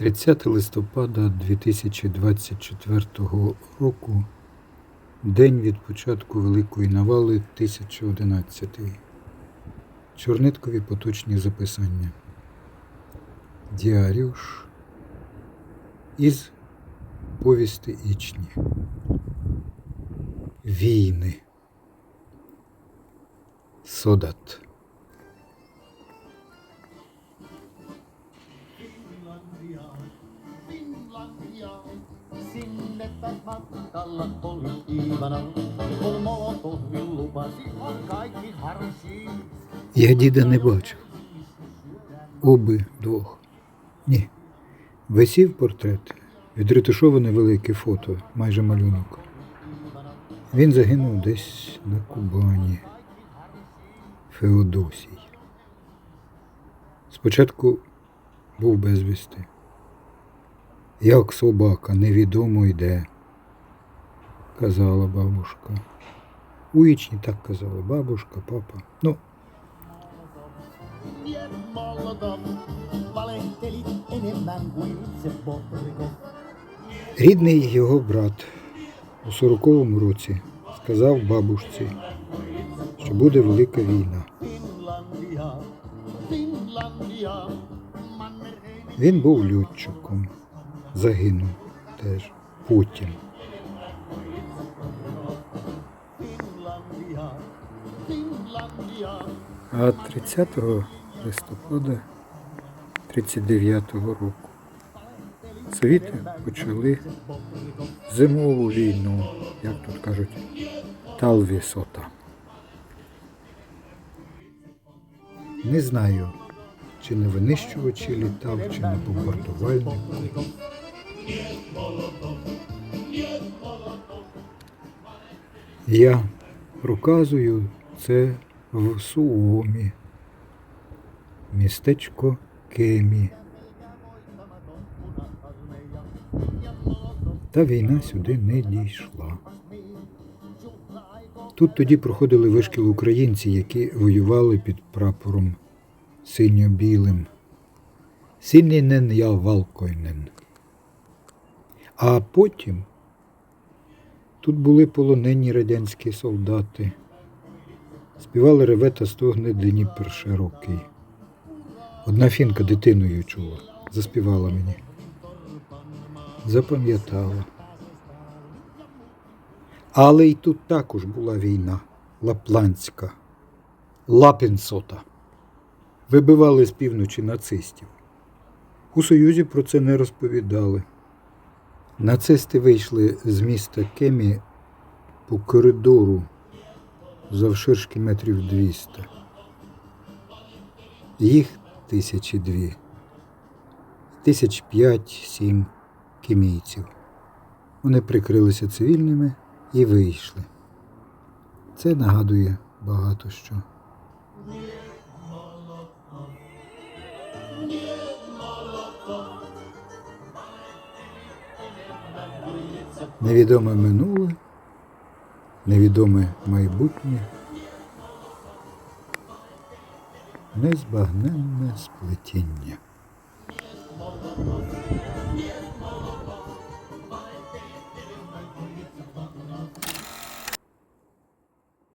30 листопада 2024 року, день від початку Великої навали 1011. Чорниткові поточні записання. Діаріуш із повісти Ічні. Війни. Содат. Sinne taas matkalla oli Iivana, kun Molotovin lupasi, on kaikki harsi. Я діда не бачив. Оби двох. Ні. Висів портрет, відретушоване велике фото, майже малюнок. Він загинув десь на Кубані. Феодосій. Спочатку був безвісти. Як собака, невідомо йде, казала бабушка. У Ічні так казали бабушка, папа. Ну. Рідний його брат у 40-му році сказав бабушці, що буде велика війна. Він був льотчиком, загинув теж потім. А 30 листопада 39-го року совіти почали зимову війну, як тут кажуть, Талвісота. Не знаю, чи на винищувачі літав, чи на бомбардувальнику. Я проказую це в Суомі, містечко Кемі. Та війна сюди не дійшла. Тут тоді проходили вишкіл українці, які воювали під прапором синьо-білим. Синінен я Валкойнен. А потім тут були полонені радянські солдати. Співали реве та стогне Дніпр широкий. Одна фінка дитиною чула, заспівала мені. Запам'ятала. Але й тут також була війна лапландська, лапінсота. Вибивали з півночі нацистів. У Союзі про це не розповідали. Нацисти вийшли з міста Кемі по коридору завширшки метрів 200. Їх тисячі дві, тисяч п'ять-сім кемійців. Вони прикрилися цивільними і вийшли. Це нагадує багато що. Невідоме минуле, невідоме майбутнє, незбагненне сплетіння.